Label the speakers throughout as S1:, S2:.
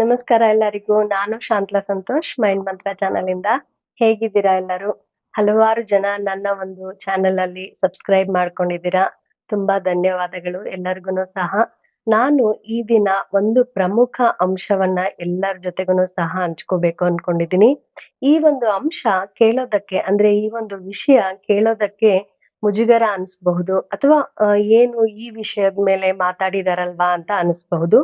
S1: ನಮಸ್ಕಾರ ಎಲ್ಲರಿಗೂ. ನಾನು ಶಾಂತಲಾ ಸಂತೋಷ್ ಮೈಂಡ್ ಮಂತ್ರ ಚಾನಲ್ ಇಂದ. ಹೇಗಿದ್ದೀರಾ ಎಲ್ಲರೂ? ಹಲವಾರು ಜನ ನನ್ನ ಒಂದು ಚಾನೆಲ್ ಅಲ್ಲಿ ಸಬ್ಸ್ಕ್ರೈಬ್ ಮಾಡ್ಕೊಂಡಿದ್ದೀರಾ. ತುಂಬಾ ಧನ್ಯವಾದಗಳು. ಎಲ್ಲರಿಗೂ ಸಹ. ನಾನು ಈ ದಿನ ಒಂದು ಪ್ರಮುಖ ಅಂಶವನ್ನ ಎಲ್ಲರ ಜೊತೆಗೂ ಸಹ ಹಂಚ್ಕೋಬೇಕು ಅನ್ಕೊಂಡಿದ್ದೀನಿ. ಈ ಒಂದು ಅಂಶ ಕೇಳೋದಕ್ಕೆ, ಅಂದ್ರೆ ಈ ಒಂದು ವಿಷಯ ಕೇಳೋದಕ್ಕೆ ಮುಜುಗರ ಅನ್ಸ್ಬಹುದು, ಅಥವಾ ಏನು ಈ ವಿಷಯದ ಮೇಲೆ ಮಾತಾಡಿದಾರಲ್ವಾ ಅಂತ ಅನಿಸ್ಬಹುದು.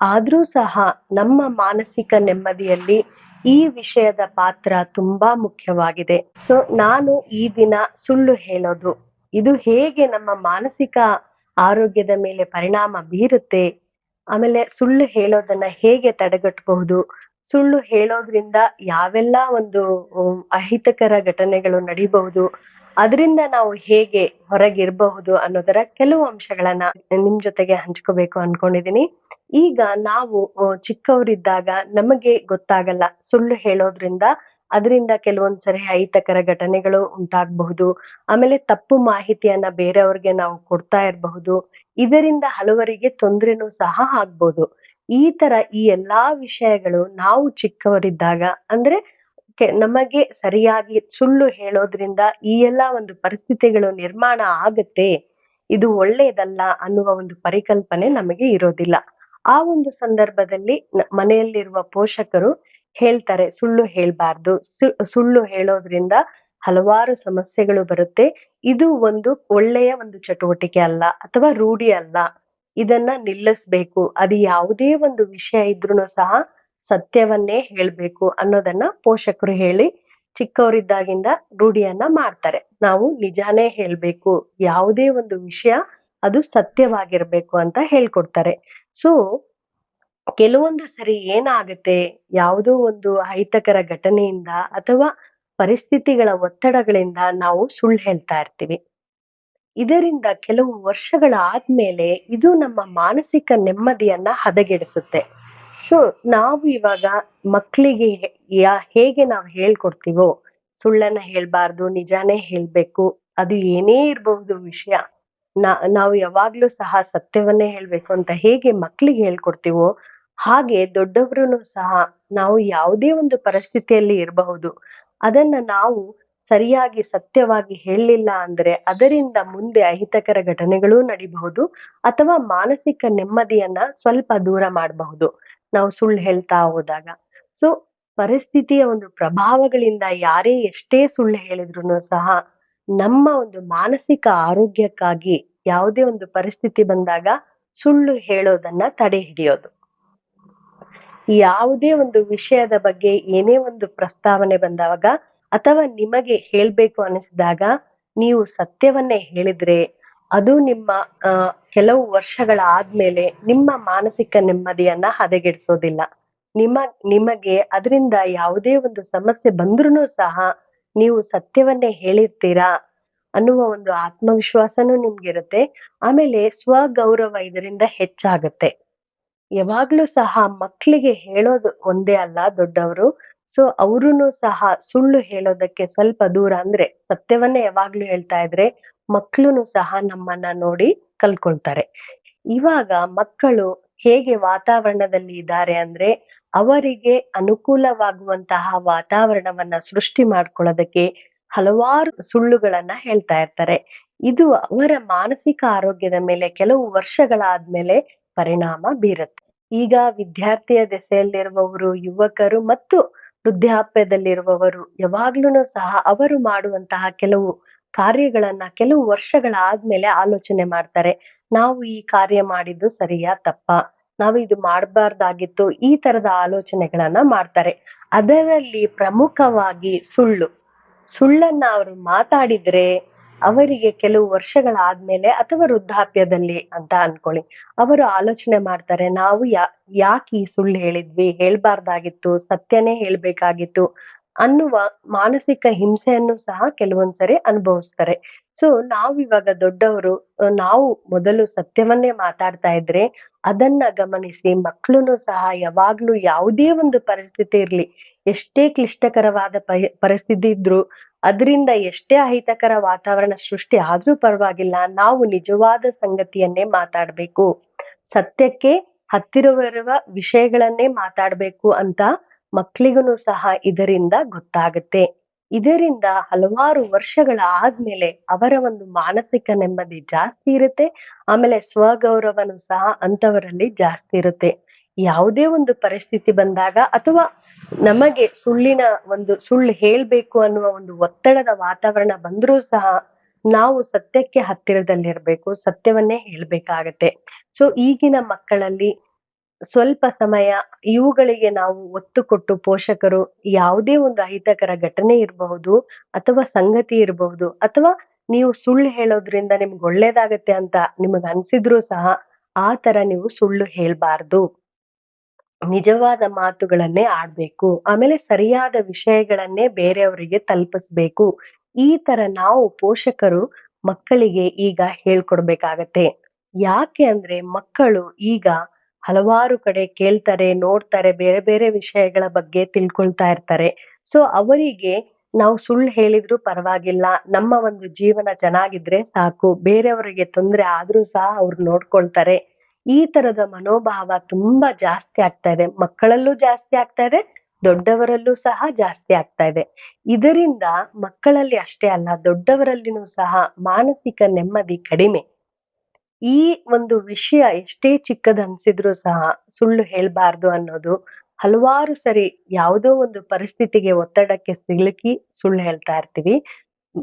S1: ಆದ್ರೂ ಸಹ ನಮ್ಮ ಮಾನಸಿಕ ನೆಮ್ಮದಿಯಲ್ಲಿ ಈ ವಿಷಯದ ಪಾತ್ರ ತುಂಬಾ ಮುಖ್ಯವಾಗಿದೆ. ಸೊ ನಾನು ಈ ದಿನ ಸುಳ್ಳು ಹೇಳೋದು. ಇದು ಹೇಗೆ ನಮ್ಮ ಮಾನಸಿಕ ಆರೋಗ್ಯದ ಮೇಲೆ ಪರಿಣಾಮ ಬೀರುತ್ತೆ? ಆಮೇಲೆ ಸುಳ್ಳು ಹೇಳೋದನ್ನ ಹೇಗೆ ತಡೆಗಟ್ಟಬಹುದು ಸುಳ್ಳು ಹೇಳೋದ್ರಿಂದ ಯಾವೆಲ್ಲ ಒಂದು ಅಹಿತಕರ ಘಟನೆಗಳು ನಡಿಬಹುದು? ಅದರಿಂದ ನಾವು ಹೇಗೆ ಹೊರಗಿರಬಹುದು ಅನ್ನೋದರ ಕೆಲವು ಅಂಶಗಳನ್ನ ನಿಮ್ ಜೊತೆಗೆ ಹಂಚ್ಕೋಬೇಕು ಅನ್ಕೊಂಡಿದೀನಿ. ಈಗ ನಾವು ಚಿಕ್ಕವರಿದ್ದಾಗ ನಮಗೆ ಗೊತ್ತಾಗಲ್ಲ, ಸುಳ್ಳು ಹೇಳೋದ್ರಿಂದ ಅದರಿಂದ ಕೆಲವೊಂದ್ಸರಿ ಅಹಿತಕರ ಘಟನೆಗಳು ಉಂಟಾಗಬಹುದು. ಆಮೇಲೆ ತಪ್ಪು ಮಾಹಿತಿಯನ್ನ ಬೇರೆಯವ್ರಿಗೆ ನಾವು ಕೊಡ್ತಾ ಇರಬಹುದು. ಇದರಿಂದ ಹಲವರಿಗೆ ತೊಂದರೆನೂ ಸಹ ಆಗ್ಬೋದು. ಈ ತರ ಈ ಎಲ್ಲಾ ವಿಷಯಗಳು ನಾವು ಚಿಕ್ಕವರಿದ್ದಾಗ ಅಂದ್ರೆ ಕೆ- ನಮಗೆ ಸರಿಯಾಗಿ ಸುಳ್ಳು ಹೇಳೋದ್ರಿಂದ ಈ ಎಲ್ಲ ಒಂದು ಪರಿಸ್ಥಿತಿಗಳು ನಿರ್ಮಾಣ ಆಗತ್ತೆ, ಇದು ಒಳ್ಳೆಯದಲ್ಲ ಅನ್ನುವ ಒಂದು ಪರಿಕಲ್ಪನೆ ನಮಗೆ ಇರೋದಿಲ್ಲ. ಆ ಒಂದು ಸಂದರ್ಭದಲ್ಲಿ ಮನೆಯಲ್ಲಿರುವ ಪೋಷಕರು ಹೇಳ್ತಾರೆ, ಸುಳ್ಳು ಹೇಳ್ಬಾರ್ದು ಸುಳ್ಳು ಹೇಳೋದ್ರಿಂದ ಹಲವಾರು ಸಮಸ್ಯೆಗಳು ಬರುತ್ತೆ. ಇದು ಒಂದು ಒಳ್ಳೆಯ ಒಂದು ಚಟುವಟಿಕೆ ಅಲ್ಲ ಅಥವಾ ರೂಢಿ ಅಲ್ಲ. ಇದನ್ನ ನಿಲ್ಲಿಸ್ಬೇಕು. ಅದು ಯಾವುದೇ ಒಂದು ವಿಷಯ ಇದ್ರೂ ಸಹ ಸತ್ಯವನ್ನೇ ಹೇಳ್ಬೇಕು ಅನ್ನೋದನ್ನ ಪೋಷಕರು ಹೇಳಿ ಚಿಕ್ಕವರಿದ್ದಾಗಿಂದ ರೂಢಿಯನ್ನ ಮಾಡ್ತಾರೆ. ನಾವು ನಿಜಾನೇ ಹೇಳ್ಬೇಕು, ಯಾವುದೇ ಒಂದು ವಿಷಯ ಅದು ಸತ್ಯವಾಗಿರ್ಬೇಕು ಅಂತ ಹೇಳ್ಕೊಡ್ತಾರೆ. ಸೊ ಕೆಲವೊಂದು ಸರಿ ಏನಾಗುತ್ತೆ, ಯಾವುದೋ ಒಂದು ಅಹಿತಕರ ಘಟನೆಯಿಂದ ಅಥವಾ ಪರಿಸ್ಥಿತಿಗಳ ಒತ್ತಡಗಳಿಂದ ನಾವು ಸುಳ್ಳು ಹೇಳ್ತಾ ಇರ್ತೀವಿ. ಇದರಿಂದ ಕೆಲವು ವರ್ಷಗಳ ಆದ್ಮೇಲೆ ಇದು ನಮ್ಮ ಮಾನಸಿಕ ನೆಮ್ಮದಿಯನ್ನ ಹದಗೆಡಿಸುತ್ತೆ. ಸೊ ನಾವು ಇವಾಗ ಮಕ್ಕಳಿಗೆ ಹೇಗೆ ನಾವು ಹೇಳ್ಕೊಡ್ತೀವೋ, ಸುಳ್ಳನ್ನ ಹೇಳ್ಬಾರ್ದು, ನಿಜಾನೇ ಹೇಳ್ಬೇಕು, ಅದು ಏನೇ ಇರಬಹುದು ವಿಷಯ, ನಾ, ನಾವು ಯಾವಾಗ್ಲೂ ಸಹ ಸತ್ಯವನ್ನೇ ಹೇಳ್ಬೇಕು ಅಂತ ಹೇಗೆ ಮಕ್ಕಳಿಗೆ ಹೇಳ್ಕೊಡ್ತೀವೋ, ಹಾಗೆ ದೊಡ್ಡವರೂ ಸಹ ನಾವು ಯಾವುದೇ ಒಂದು ಪರಿಸ್ಥಿತಿಯಲ್ಲಿ ಇರಬಹುದು. ಅದನ್ನ ನಾವು ಸರಿಯಾಗಿ ಸತ್ಯವಾಗಿ ಹೇಳಲಿಲ್ಲ ಅಂದ್ರೆ ಅದರಿಂದ ಮುಂದೆ ಅಹಿತಕರ ಘಟನೆಗಳೂ ನಡಿಬಹುದು, ಅಥವಾ ಮಾನಸಿಕ ನೆಮ್ಮದಿಯನ್ನ ಸ್ವಲ್ಪ ದೂರ ಮಾಡಬಹುದು. ನಾವು ಸುಳ್ಳು ಹೇಳ್ತಾ ಹೋದಾಗ. ಸೊ ಪರಿಸ್ಥಿತಿಯ ಒಂದು ಪ್ರಭಾವಗಳಿಂದ ಯಾರೇ ಎಷ್ಟೇ ಸುಳ್ಳು ಹೇಳಿದ್ರು ಸಹ ನಮ್ಮ ಒಂದು ಮಾನಸಿಕ ಆರೋಗ್ಯಕ್ಕಾಗಿ ಯಾವುದೇ ಒಂದು ಪರಿಸ್ಥಿತಿ ಬಂದಾಗ ಸುಳ್ಳು ಹೇಳೋದನ್ನ ತಡೆ ಹಿಡಿಯೋದು. ಯಾವುದೇ ಒಂದು ವಿಷಯದ ಬಗ್ಗೆ ಏನೇ ಒಂದು ಪ್ರಸ್ತಾವನೆ ಬಂದಾಗ ಅಥವಾ ನಿಮಗೆ ಹೇಳ್ಬೇಕು ಅನಿಸಿದಾಗ ನೀವು ಸತ್ಯವನ್ನೇ ಹೇಳಿದ್ರೆ ಅದು ನಿಮ್ಮ ಕೆಲವು ವರ್ಷಗಳ ಆದ್ಮೇಲೆ ನಿಮ್ಮ ಮಾನಸಿಕ ನೆಮ್ಮದಿಯನ್ನ ಹದಗೆಡಿಸೋದಿಲ್ಲ. ನಿಮ್ಮ, ನಿಮಗೆ ಅದರಿಂದ ಯಾವುದೇ ಒಂದು ಸಮಸ್ಯೆ ಬಂದ್ರೂ ಸಹ ನೀವು ಸತ್ಯವನ್ನೇ ಹೇಳಿರ್ತೀರಾ ಅನ್ನುವ ಒಂದು ಆತ್ಮವಿಶ್ವಾಸನೂ ನಿಮ್ಗಿರುತ್ತೆ. ಆಮೇಲೆ ಸ್ವಗೌರವ ಇದರಿಂದ ಹೆಚ್ಚಾಗುತ್ತೆ. ಯಾವಾಗ್ಲೂ ಸಹ ಮಕ್ಕಳಿಗೆ ಹೇಳೋದು ಒಂದೇ ಅಲ್ಲ ದೊಡ್ಡವರು. ಸೊ ಅವ್ರು ಸಹ ಸುಳ್ಳು ಹೇಳೋದಕ್ಕೆ ಸ್ವಲ್ಪ ದೂರ ಅಂದ್ರೆ ಸತ್ಯವನ್ನೇ ಯಾವಾಗ್ಲೂ ಹೇಳ್ತಾ ಇದ್ರೆ ಮಕ್ಕಳು ಸಹ ನಮ್ಮನ್ನ ನೋಡಿ ಕಲ್ಕೊಳ್ತಾರೆ ಇವಾಗ ಮಕ್ಕಳು ಹೇಗೆ ವಾತಾವರಣದಲ್ಲಿ ಇದ್ದಾರೆ ಅಂದ್ರೆ ಅವರಿಗೆ ಅನುಕೂಲವಾಗುವಂತಹ ವಾತಾವರಣವನ್ನ ಸೃಷ್ಟಿ ಮಾಡ್ಕೊಳ್ಳೋದಕ್ಕೆ ಹಲವಾರು ಸುಳ್ಳುಗಳನ್ನ ಹೇಳ್ತಾ ಇರ್ತಾರೆ. ಇದು ಅವರ ಮಾನಸಿಕ ಆರೋಗ್ಯದ ಮೇಲೆ ಕೆಲವು ವರ್ಷಗಳಾದ್ಮೇಲೆ ಪರಿಣಾಮ ಬೀರುತ್ತೆ. ಈಗ ವಿದ್ಯಾರ್ಥಿಯ ದೆಸೆಯಲ್ಲಿರುವವರು, ಯುವಕರು ಮತ್ತು ವೃದ್ಧಾಪ್ಯದಲ್ಲಿರುವವರು ಯಾವಾಗ್ಲೂ ಸಹ ಅವರು ಮಾಡುವಂತಹ ಕೆಲವು ಕಾರ್ಯಗಳನ್ನ ಕೆಲವು ವರ್ಷಗಳಾದ್ಮೇಲೆ ಆಲೋಚನೆ ಮಾಡ್ತಾರೆ. ನಾವು ಈ ಕಾರ್ಯ ಮಾಡಿದ್ದು ಸರಿಯಾ, ತಪ್ಪಾ? ನಾವು ಇದು ಮಾಡಬಾರ್ದಾಗಿತ್ತು, ಈ ತರದ ಆಲೋಚನೆಗಳನ್ನ ಮಾಡ್ತಾರೆ. ಅದರಲ್ಲಿ ಪ್ರಮುಖವಾಗಿ ಸುಳ್ಳು. ಸುಳ್ಳನ್ನ ಅವರು ಮಾತಾಡಿದ್ರೆ ಅವರಿಗೆ ಕೆಲವು ವರ್ಷಗಳಾದ್ಮೇಲೆ ಅಥವಾ ವೃದ್ಧಾಪ್ಯದಲ್ಲಿ ಅಂತ ಅನ್ಕೊಳ್ಳಿ. ಅವರು ಆಲೋಚನೆ ಮಾಡ್ತಾರೆ, ನಾವು ಯಾ, ಯಾಕೆ ಈ ಸುಳ್ಳು ಹೇಳಿದ್ವಿ? ಹೇಳ್ಬಾರ್ದಾಗಿತ್ತು, ಸತ್ಯನೇ ಹೇಳ್ಬೇಕಾಗಿತ್ತು. ಅನ್ನುವ ಮಾನಸಿಕ ಹಿಂಸೆಯನ್ನು ಸಹ ಕೆಲವೊಂದ್ಸರಿ ಅನುಭವಿಸ್ತಾರೆ. ಸೊ ಇವಾಗ ದೊಡ್ಡವರು ನಾವು ಮೊದಲು ಸತ್ಯವನ್ನೇ ಮಾತಾಡ್ತಾ ಇದ್ರೆ ಅದನ್ನ ಗಮನಿಸಿ ಮಕ್ಕಳು ಸಹ ಯಾವಾಗ್ಲೂ ಯಾವುದೇ ಒಂದು ಪರಿಸ್ಥಿತಿ ಇರ್ಲಿ, ಎಷ್ಟೇ ಕ್ಲಿಷ್ಟಕರವಾದ ಪರಿಸ್ಥಿತಿ ಇದ್ರು ಅದರಿಂದ ಎಷ್ಟೇ ಅಹಿತಕರ ವಾತಾವರಣ ಸೃಷ್ಟಿ ಆದ್ರೂ ಪರವಾಗಿಲ್ಲ, ನಾವು ನಿಜವಾದ ಸಂಗತಿಯನ್ನೇ ಮಾತಾಡ್ಬೇಕು. ಸತ್ಯಕ್ಕೆ ಹತ್ತಿರವಿರುವ ವಿಷಯಗಳನ್ನೇ ಮಾತಾಡ್ಬೇಕು ಅಂತ ಮಕ್ಳಿಗೂ ಸಹ ಇದರಿಂದ ಗೊತ್ತಾಗುತ್ತೆ. ಇದರಿಂದ ಹಲವಾರು ವರ್ಷಗಳ ಆದ್ಮೇಲೆ ಅವರ ಒಂದು ಮಾನಸಿಕ ನೆಮ್ಮದಿ ಜಾಸ್ತಿ ಇರುತ್ತೆ. ಆಮೇಲೆ ಸ್ವಗೌರವನು ಸಹ ಅಂತವರಲ್ಲಿ ಜಾಸ್ತಿ ಇರುತ್ತೆ. ಯಾವುದೇ ಒಂದು ಪರಿಸ್ಥಿತಿ ಬಂದಾಗ ಅಥವಾ ನಮಗೆ ಸುಳ್ಳಿನ ಒಂದು ಸುಳ್ಳು ಹೇಳ್ಬೇಕು ಅನ್ನುವ ಒಂದು ಒತ್ತಡದ ವಾತಾವರಣ ಬಂದ್ರೂ ಸಹ ನಾವು ಸತ್ಯಕ್ಕೆ ಹತ್ತಿರದಲ್ಲಿರ್ಬೇಕು, ಸತ್ಯವನ್ನೇ ಹೇಳ್ಬೇಕಾಗತ್ತೆ. ಸೊ ಈಗಿನ ಮಕ್ಕಳಲ್ಲಿ ಸ್ವಲ್ಪ ಸಮಯ ಇವುಗಳಿಗೆ ನಾವು ಒತ್ತು ಕೊಟ್ಟು ಪೋಷಕರು ಯಾವುದೇ ಒಂದು ಅಹಿತಕರ ಘಟನೆ ಇರಬಹುದು ಅಥವಾ ಸಂಗತಿ ಇರಬಹುದು ಅಥವಾ ನೀವು ಸುಳ್ಳು ಹೇಳೋದ್ರಿಂದ ನಿಮ್ಗೆ ಒಳ್ಳೇದಾಗತ್ತೆ ಅಂತ ನಿಮಗೆ ಅನ್ಸಿದ್ರು ಸಹ ಆ ತರ ನೀವು ಸುಳ್ಳು ಹೇಳ್ಬಾರ್ದು. ನಿಜವಾದ ಮಾತುಗಳನ್ನೇ ಆಡ್ಬೇಕು. ಆಮೇಲೆ ಸರಿಯಾದ ವಿಷಯಗಳನ್ನೇ ಬೇರೆಯವರಿಗೆ ತಲುಪಿಸ್ಬೇಕು. ಈ ತರ ನಾವು ಪೋಷಕರು ಮಕ್ಕಳಿಗೆ ಈಗ ಹೇಳ್ಕೊಡ್ಬೇಕಾಗತ್ತೆ. ಯಾಕೆ ಅಂದ್ರೆ ಮಕ್ಕಳು ಈಗ ಹಲವಾರು ಕಡೆ ಕೇಳ್ತಾರೆ, ನೋಡ್ತಾರೆ, ಬೇರೆ ಬೇರೆ ವಿಷಯಗಳ ಬಗ್ಗೆ ತಿಳ್ಕೊಳ್ತಾ ಇರ್ತಾರೆ. ಸೊ ಅವರಿಗೆ ನಾವು ಸುಳ್ಳು ಹೇಳಿದ್ರು ಪರವಾಗಿಲ್ಲ. ನಮ್ಮ ಒಂದು ಜೀವನ ಚೆನ್ನಾಗಿದ್ರೆ ಸಾಕು. ಬೇರೆಯವರಿಗೆ ತೊಂದ್ರೆ ಆದ್ರೂ ಸಹ ಅವ್ರು ನೋಡ್ಕೊಳ್ತಾರೆ. ಈ ತರದ ಮನೋಭಾವ ತುಂಬಾ ಜಾಸ್ತಿ ಆಗ್ತಾ ಇದೆ. ಮಕ್ಕಳಲ್ಲೂ ಜಾಸ್ತಿ ಆಗ್ತಾ ಇದೆ, ದೊಡ್ಡವರಲ್ಲೂ ಸಹ ಜಾಸ್ತಿ ಆಗ್ತಾ ಇದೆ. ಇದರಿಂದ ಮಕ್ಕಳಲ್ಲಿ ಅಷ್ಟೇ ಅಲ್ಲ, ದೊಡ್ಡವರಲ್ಲಿನೂ ಸಹ ಮಾನಸಿಕ ನೆಮ್ಮದಿ ಕಡಿಮೆ. ಈ ಒಂದು ವಿಷಯ ಎಷ್ಟೇ ಚಿಕ್ಕದ್ ಅನ್ಸಿದ್ರು ಸಹ ಸುಳ್ಳು ಹೇಳಬಾರ್ದು ಅನ್ನೋದು ಹಲವಾರು ಸರಿ ಯಾವುದೋ ಒಂದು ಪರಿಸ್ಥಿತಿಗೆ ಒತ್ತಡಕ್ಕೆ ಸಿಲುಕಿ ಸುಳ್ಳು ಹೇಳ್ತಾ ಇರ್ತೀವಿ.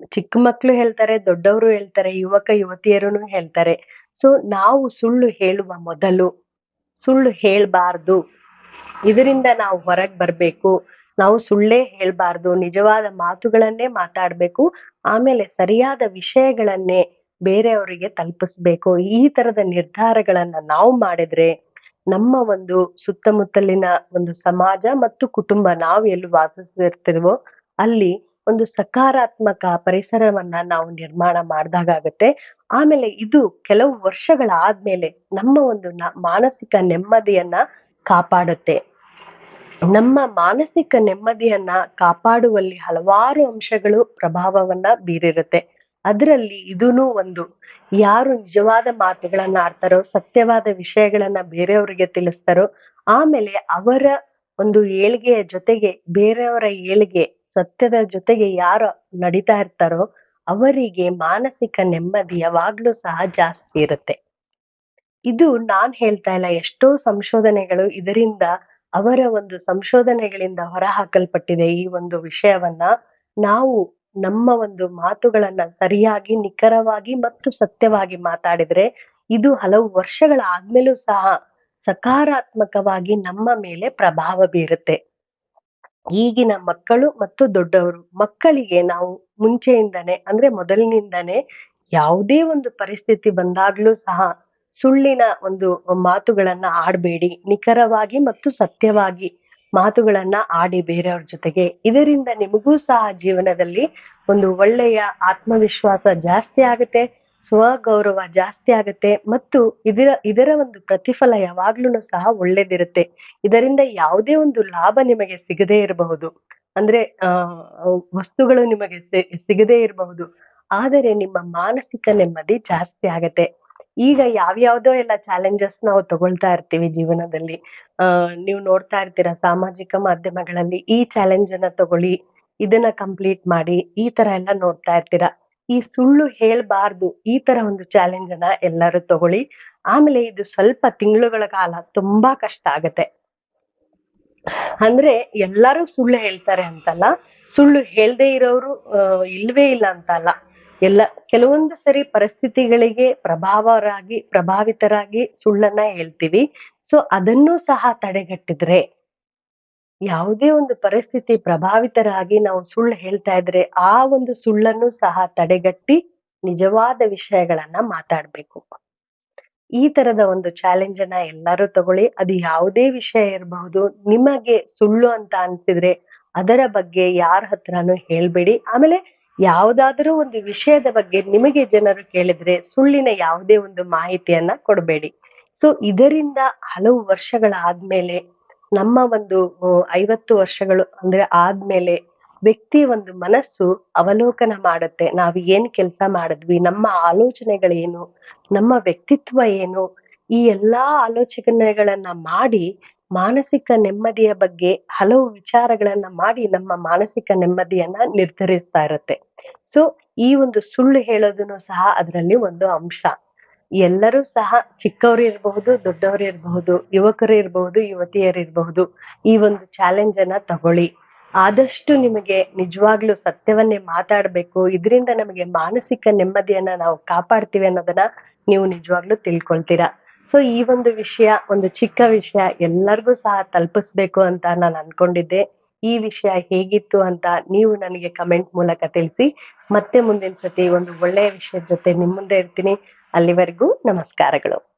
S1: ಚಿಕ್ಕ ಮಕ್ಳು ಹೇಳ್ತಾರೆ, ದೊಡ್ಡವರು ಹೇಳ್ತಾರೆ, ಯುವಕ ಯುವತಿಯರು ಹೇಳ್ತಾರೆ. ಸೊ ನಾವು ಸುಳ್ಳು ಹೇಳುವ ಮೊದಲು ಸುಳ್ಳು ಹೇಳ್ಬಾರ್ದು. ಇದರಿಂದ ನಾವು ಹೊರಗ್ ಬರ್ಬೇಕು. ನಾವು ಸುಳ್ಳೇ ಹೇಳ್ಬಾರ್ದು. ನಿಜವಾದ ಮಾತುಗಳನ್ನೇ ಮಾತಾಡ್ಬೇಕು. ಆಮೇಲೆ ಸರಿಯಾದ ವಿಷಯಗಳನ್ನೇ ಬೇರೆಯವರಿಗೆ ತಲುಪಿಸ್ಬೇಕು. ಈ ತರದ ನಿರ್ಧಾರಗಳನ್ನ ನಾವು ಮಾಡಿದ್ರೆ ನಮ್ಮ ಒಂದು ಸುತ್ತಮುತ್ತಲಿನ ಒಂದು ಸಮಾಜ ಮತ್ತು ಕುಟುಂಬ ನಾವು ಎಲ್ಲಿ ವಾಸಿಸ್ತಿರ್ತೀವೋ ಅಲ್ಲಿ ಒಂದು ಸಕಾರಾತ್ಮಕ ಪರಿಸರವನ್ನ ನಾವು ನಿರ್ಮಾಣ ಮಾಡಿದಾಗತ್ತೆ ಆಮೇಲೆ ಇದು ಕೆಲವು ವರ್ಷಗಳ ಆದ್ಮೇಲೆ ನಮ್ಮ ಒಂದು ಮಾನಸಿಕ ನೆಮ್ಮದಿಯನ್ನ ಕಾಪಾಡುತ್ತೆ. ನಮ್ಮ ಮಾನಸಿಕ ನೆಮ್ಮದಿಯನ್ನ ಕಾಪಾಡುವಲ್ಲಿ ಹಲವಾರು ಅಂಶಗಳು ಪ್ರಭಾವವನ್ನ ಬೀರಿರುತ್ತೆ. ಅದರಲ್ಲಿ ಇದೂನು ಒಂದು. ಯಾರು ನಿಜವಾದ ಮಾತುಗಳನ್ನ ಆಡ್ತಾರೋ ಸತ್ಯವಾದ ವಿಷಯಗಳನ್ನ ಬೇರೆಯವರಿಗೆ ತಿಳಿಸ್ತಾರೋ, ಆಮೇಲೆ ಅವರ ಒಂದು ಏಳ್ಗೆಯ ಜೊತೆಗೆ, ಬೇರೆಯವರ ಏಳ್ಗೆ, ಸತ್ಯದ ಜೊತೆಗೆ ಯಾರು ನಡೀತಾ ಇರ್ತಾರೋ, ಅವರಿಗೆ ಮಾನಸಿಕ ನೆಮ್ಮದಿ ಯಾವಾಗ್ಲೂ ಸಹ ಜಾಸ್ತಿ ಇರುತ್ತೆ. ಇದು ನಾನ್ ಹೇಳ್ತಾ ಇಲ್ಲ, ಎಷ್ಟೋ ಸಂಶೋಧನೆಗಳು ಇದರಿಂದ ಅವರ ಒಂದು ಸಂಶೋಧನೆಗಳಿಂದ ಹೊರಹಾಕಲ್ಪಟ್ಟಿದೆ ಈ ಒಂದು ವಿಷಯವನ್ನ. ನಾವು ನಮ್ಮ ಒಂದು ಮಾತುಗಳನ್ನ ಸರಿಯಾಗಿ, ನಿಖರವಾಗಿ ಮತ್ತು ಸತ್ಯವಾಗಿ ಮಾತಾಡಿದ್ರೆ ಇದು ಹಲವು ವರ್ಷಗಳ ಆದ್ಮೇಲೂ ಸಹ ಸಕಾರಾತ್ಮಕವಾಗಿ ನಮ್ಮ ಮೇಲೆ ಪ್ರಭಾವ ಬೀರುತ್ತೆ. ಈಗಿನ ಮಕ್ಕಳು ಮತ್ತು ದೊಡ್ಡವರು, ಮಕ್ಕಳಿಗೆ ನಾವು ಮುಂಚೆಯಿಂದನೇ, ಅಂದ್ರೆ ಮೊದಲಿನಿಂದನೇ ಯಾವುದೇ ಒಂದು ಪರಿಸ್ಥಿತಿ ಬಂದಾಗ್ಲೂ ಸಹ ಸುಳ್ಳಿನ ಒಂದು ಮಾತುಗಳನ್ನ ಆಡ್ಬೇಡಿ, ನಿಖರವಾಗಿ ಮತ್ತು ಸತ್ಯವಾಗಿ ಮಾತುಗಳನ್ನ ಆಡಿ ಬೇರೆಯವ್ರ ಜೊತೆಗೆ. ಇದರಿಂದ ನಿಮಗೂ ಸಹ ಜೀವನದಲ್ಲಿ ಒಂದು ಒಳ್ಳೆಯ ಆತ್ಮವಿಶ್ವಾಸ ಜಾಸ್ತಿ ಆಗುತ್ತೆ, ಸ್ವಗೌರವ ಜಾಸ್ತಿ ಆಗುತ್ತೆ ಮತ್ತು ಇದರ ಇದರ ಒಂದು ಪ್ರತಿಫಲ ಯಾವಾಗ್ಲೂ ಸಹ ಒಳ್ಳೇದಿರುತ್ತೆ. ಇದರಿಂದ ಯಾವುದೇ ಒಂದು ಲಾಭ ನಿಮಗೆ ಸಿಗದೇ ಇರಬಹುದು. ಅಂದ್ರೆ ವಸ್ತುಗಳು ನಿಮಗೆ ಸಿಗದೇ ಇರಬಹುದು. ಆದರೆ ನಿಮ್ಮ ಮಾನಸಿಕ ನೆಮ್ಮದಿ ಜಾಸ್ತಿ ಆಗತ್ತೆ. ಈಗ ಯಾವ್ಯಾವ್ದೋ ಎಲ್ಲ ಚಾಲೆಂಜಸ್ ನಾವು ತಗೊಳ್ತಾ ಇರ್ತೀವಿ ಜೀವನದಲ್ಲಿ. ಆ, ನೀವು ನೋಡ್ತಾ ಇರ್ತೀರಾ ಸಾಮಾಜಿಕ ಮಾಧ್ಯಮಗಳಲ್ಲಿ ಈ ಚಾಲೆಂಜ್ ಅನ್ನ ತಗೊಳ್ಳಿ, ಇದನ್ನ ಕಂಪ್ಲೀಟ್ ಮಾಡಿ, ಈ ತರ ಎಲ್ಲ ನೋಡ್ತಾ ಇರ್ತೀರಾ. ಈ ಸುಳ್ಳು ಹೇಳ್ಬಾರ್ದು, ಈ ತರ ಒಂದು ಚಾಲೆಂಜ್ ಅನ್ನ ಎಲ್ಲರೂ ತಗೊಳ್ಳಿ. ಆಮೇಲೆ ಇದು ಸ್ವಲ್ಪ ತಿಂಗಳುಗಳ ಕಾಲ ತುಂಬಾ ಕಷ್ಟ ಆಗತ್ತೆ. ಅಂದ್ರೆ ಎಲ್ಲರೂ ಸುಳ್ಳು ಹೇಳ್ತಾರೆ ಅಂತಲ್ಲ, ಸುಳ್ಳು ಹೇಳ್ದೆ ಇರೋರು ಇಲ್ವೇ ಇಲ್ಲ ಅಂತ ಅಲ್ಲ ಎಲ್ಲ ಕೆಲವೊಂದು ಸರಿ ಪರಿಸ್ಥಿತಿಗಳಿಗೆ ಪ್ರಭಾವರಾಗಿ, ಪ್ರಭಾವಿತರಾಗಿ ಸುಳ್ಳನ್ನ ಹೇಳ್ತೀವಿ. ಸೊ ಅದನ್ನು ಸಹ ತಡೆಗಟ್ಟಿದ್ರೆ, ಯಾವುದೇ ಒಂದು ಪರಿಸ್ಥಿತಿ ಪ್ರಭಾವಿತರಾಗಿ ನಾವು ಸುಳ್ಳು ಹೇಳ್ತಾ ಇದ್ರೆ ಆ ಒಂದು ಸುಳ್ಳನ್ನು ಸಹ ತಡೆಗಟ್ಟಿ ನಿಜವಾದ ವಿಷಯಗಳನ್ನ ಮಾತಾಡ್ಬೇಕು. ಈ ತರದ ಒಂದು ಚಾಲೆಂಜ್ ಅನ್ನ ಎಲ್ಲರೂ ತಗೊಳ್ಳಿ. ಅದು ಯಾವುದೇ ವಿಷಯ ಇರಬಹುದು. ನಿಮಗೆ ಸುಳ್ಳು ಅಂತ ಅನ್ಸಿದ್ರೆ ಅದರ ಬಗ್ಗೆ ಯಾರ ಹತ್ರನೂ ಹೇಳ್ಬೇಡಿ. ಆಮೇಲೆ ಯಾವ್ದಾದ್ರೂ ಒಂದು ವಿಷಯದ ಬಗ್ಗೆ ನಿಮಗೆ ಜನರು ಕೇಳಿದ್ರೆ ಸುಳ್ಳಿನ ಯಾವುದೇ ಒಂದು ಮಾಹಿತಿಯನ್ನ ಕೊಡಬೇಡಿ. ಸೊ ಇದರಿಂದ ಹಲವು ವರ್ಷಗಳ ಆದ್ಮೇಲೆ, ನಮ್ಮ ಒಂದು ಐವತ್ತು ವರ್ಷಗಳು ಅಂದ್ರೆ ಆದ್ಮೇಲೆ ವ್ಯಕ್ತಿ ಒಂದು ಮನಸ್ಸು ಅವಲೋಕನ ಮಾಡುತ್ತೆ. ನಾವು ಏನ್ ಕೆಲಸ ಮಾಡಿದ್ವಿ, ನಮ್ಮ ಆಲೋಚನೆಗಳೇನು ನಮ್ಮ ವ್ಯಕ್ತಿತ್ವ ಏನು, ಈ ಎಲ್ಲಾ ಆಲೋಚನೆಗಳನ್ನ ಮಾಡಿ ಮಾನಸಿಕ ನೆಮ್ಮದಿಯ ಬಗ್ಗೆ ಹಲವು ವಿಚಾರಗಳನ್ನ ಮಾಡಿ ನಮ್ಮ ಮಾನಸಿಕ ನೆಮ್ಮದಿಯನ್ನ ನಿರ್ಧರಿಸ್ತಾ ಇರುತ್ತೆ. ಸೊ ಈ ಒಂದು ಸುಳ್ಳು ಹೇಳೋದನ್ನು ಸಹ ಅದರಲ್ಲಿ ಒಂದು ಅಂಶ. ಎಲ್ಲರೂ ಸಹ ಚಿಕ್ಕವರು ಇರಬಹುದು, ದೊಡ್ಡವರು ಇರಬಹುದು, ಯುವಕರು ಇರಬಹುದು, ಯುವತಿಯರು ಇರಬಹುದು, ಈ ಒಂದು ಚಾಲೆಂಜ್ ಅನ್ನ ತಗೊಳ್ಳಿ. ಆದಷ್ಟು ನಿಮಗೆ ನಿಜವಾಗ್ಲೂ ಸತ್ಯವನ್ನೇ ಮಾತಾಡ್ಬೇಕು, ಇದರಿಂದ ನಮಗೆ ಮಾನಸಿಕ ನೆಮ್ಮದಿಯನ್ನ ನಾವು ಕಾಪಾಡ್ತೀವಿ ಅನ್ನೋದನ್ನ ನೀವು ನಿಜವಾಗ್ಲೂ ತಿಳ್ಕೊಳ್ತೀರಾ. ಸೊ ಈ ಒಂದು ವಿಷಯ, ಒಂದು ಚಿಕ್ಕ ವಿಷಯ ಎಲ್ಲರಿಗೂ ಸಹ ತಲುಪಿಸ್ಬೇಕು ಅಂತ ನಾನು ಅನ್ಕೊಂಡಿದ್ದೆ. ಈ ವಿಷಯ ಹೇಗಿತ್ತು ಅಂತ ನೀವು ನನಗೆ ಕಮೆಂಟ್ ಮೂಲಕ ತಿಳಿಸಿ. ಮತ್ತೆ ಮುಂದಿನ ಸತಿ ಒಂದು ಒಳ್ಳೆಯ ವಿಷಯದ ಜೊತೆ ನಿಮ್ಮ ಮುಂದೆ ಇರ್ತೀನಿ. ಅಲ್ಲಿವರೆಗೂ ನಮಸ್ಕಾರಗಳು.